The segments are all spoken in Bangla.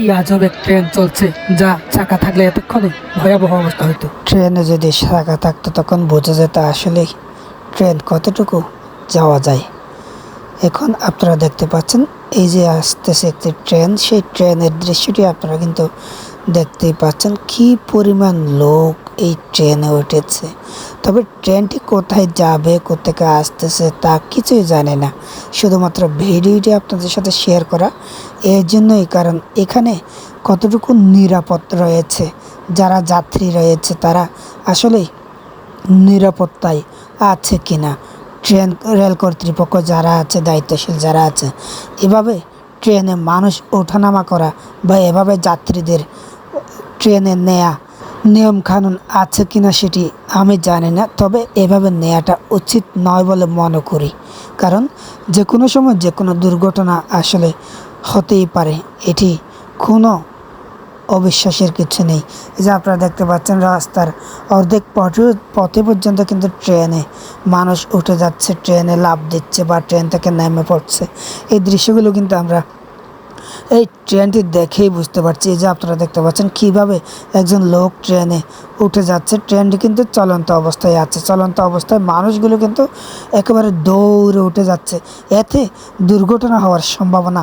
কি আজব এক ট্রেন চলছে, যা চাকা থাকলে এতক্ষণে ভয়াবহ অবস্থা হইতো। ট্রেনে যদি চাকা থাকতো তখন বোঝা যেত আসলে ট্রেন কতটুকু যাওয়া যায়। এখন আপনারা দেখতে পাচ্ছেন, এই যে আসতেছে একটি ট্রেন, সেই ট্রেনের দৃশ্যটি আপনারা কিন্তু দেখতেই পাচ্ছেন। কি পরিমাণ লোক এই ট্রেনে উঠেছে। তবে ট্রেনটি কোথায় যাবে কোথেকে আসতেছে তা কিছুই জানে না। শুধুমাত্র ভিডিওটি আপনাদের সাথে শেয়ার করা। এর জন্যই কারণ এখানে কতটুকু নিরাপদ রয়েছে, যারা যাত্রী রয়েছে, তারা আসলেই নিরাপত্তায় আছে কি না ট্রেন, রেল কর্তৃপক্ষ যারা আছে, দায়িত্বশীল যারা আছে, এভাবে ট্রেনে মানুষ ওঠানামা করা বা এভাবে যাত্রীদের ট্রেনে নেয়া নিয়ম কানুন আছে কিনা সেটি আমি জানি না, তবে এভাবে নেওয়াটা উচিত নয় বলে মনে করি। কারণ যে কোনো সময় যে কোনো দুর্ঘটনা আসলে হতেই পারে, এটি কোনো অবিশ্বাসের কিছু নেই। যে আপনারা দেখতে পাচ্ছেন, রাস্তার অর্ধেক পথে পথে পর্যন্ত কিন্তু ট্রেনে মানুষ উঠে যাচ্ছে, ট্রেনে লাভ দিচ্ছে বা ট্রেন থেকে নেমে পড়ছে। এই দৃশ্যগুলো কিন্তু আমরা এই ট্রেনটি দেখেই বুঝতে পারছি যে আপনারা দেখতে পাচ্ছেন কীভাবে একজন লোক ট্রেনে উঠে যাচ্ছে। ট্রেনটি কিন্তু চলন্ত অবস্থায় আছে। চলন্ত অবস্থায় মানুষগুলো কিন্তু একেবারে দৌড়ে উঠে যাচ্ছে। এতে দুর্ঘটনা হওয়ার সম্ভাবনা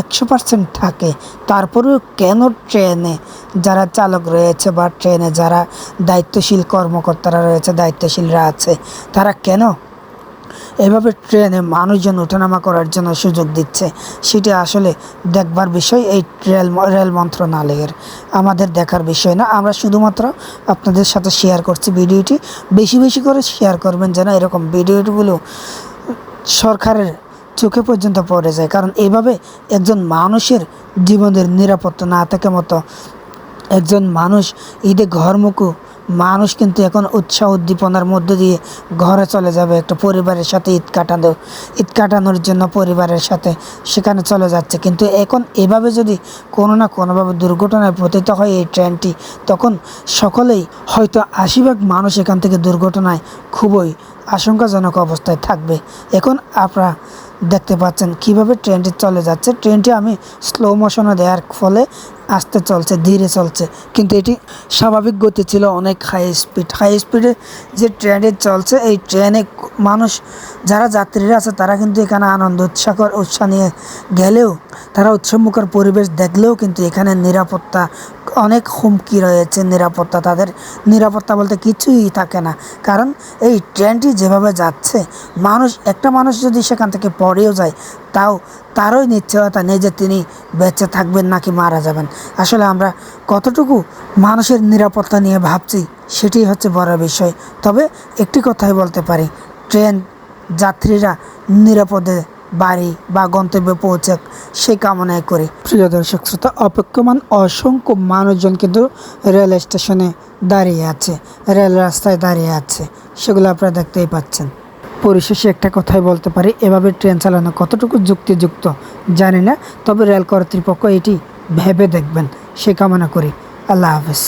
একশো পার্সেন্ট থাকে। তারপরেও কেন ট্রেনে যারা চালক রয়েছে বা ট্রেনে যারা দায়িত্বশীল কর্মকর্তারা রয়েছে, দায়িত্বশীলরা আছে, তারা কেন এভাবে ট্রেনে মানুষজন ওঠানামা করার জন্য সুযোগ দিচ্ছে। সেটি আসলে দেখবার বিষয় এই রেল রেল মন্ত্রণালয়ের। আমাদের দেখার বিষয় না, আমরা শুধুমাত্র আপনাদের সাথে শেয়ার করছি ভিডিওটি। বেশি বেশি করে শেয়ার করবেন যেন এরকম ভিডিওগুলো সরকারের চোখে পর্যন্ত পড়ে যায়। কারণ এভাবে একজন মানুষের জীবনের নিরাপত্তা না থাকে মতো একজন মানুষ ঈদে ঘরমুখো মানুষ কিন্তু এখন উৎসাহ উদ্দীপনার মধ্য দিয়ে ঘরে চলে যাবে, একটা পরিবারের সাথে ঈদ কাটানো, ঈদ কাটানোর জন্য পরিবারের সাথে সেখানে চলে যাচ্ছে। কিন্তু এখন এভাবে যদি কোনো না কোনোভাবে দুর্ঘটনায় পতিত হয় এই ট্রেনটি, তখন সকলেই হয়তো আশি ভাগ মানুষ এখান থেকে দুর্ঘটনায় খুবই আশঙ্কাজনক অবস্থায় থাকবে। এখন আপনারা দেখতে পাচ্ছেন কীভাবে ট্রেনটি চলে যাচ্ছে। ট্রেনটি আমি স্লো মোশনে দেওয়ার ফলে আসতে চলছে, ধীরে চলছে। কিন্তু এটি স্বাভাবিক গতি ছিল অনেক হাই স্পিড হাই স্পিডে যে ট্রেনে চলছে, এই ট্রেনে মানুষ, যারা যাত্রীরা আছে, তারা কিন্তু এখানে আনন্দ, উৎসাহ উৎসাহ নিয়ে গেলেও, তারা উৎসবমুখর পরিবেশ দেখলেও কিন্তু এখানে নিরাপত্তা, অনেক হুমকি রয়েছে নিরাপত্তা। তাদের নিরাপত্তা বলতে কিছুই থাকে না। কারণ এই ট্রেনটি যেভাবে যাচ্ছে, মানুষ, একটা মানুষ যদি সেখান থেকে পড়েও যায়, তাও তারই নিশ্চয়তা নেই যে তিনি বেঁচে থাকবেন নাকি মারা যাবেন। আসলে আমরা কতটুকু মানুষের নিরাপত্তা নিয়ে ভাবছি সেটি হচ্ছে বড় বিষয়। তবে একটি কথাই বলতে পারি, ট্রেন যাত্রীরা নিরাপদে বাড়ি বা গন্তব্যে পৌঁছাক সেই কামনায় করি। প্রিয় দর্শক শ্রোতা, অপেক্ষমান অসংখ্য মানুষজন কিন্তু রেল স্টেশনে দাঁড়িয়ে আছে, রেল রাস্তায় দাঁড়িয়ে আছে, সেগুলো আপনারা দেখতেই পাচ্ছেন। পরিশেষে একটা কথাই বলতে পারি, এভাবে ট্রেন চালানো কতটুকু যুক্তিযুক্ত জানি না, তবে রেল কর্তৃপক্ষ এটি ভেবে দেখবেন। সে কামনা করি। আল্লাহ হাফেজ।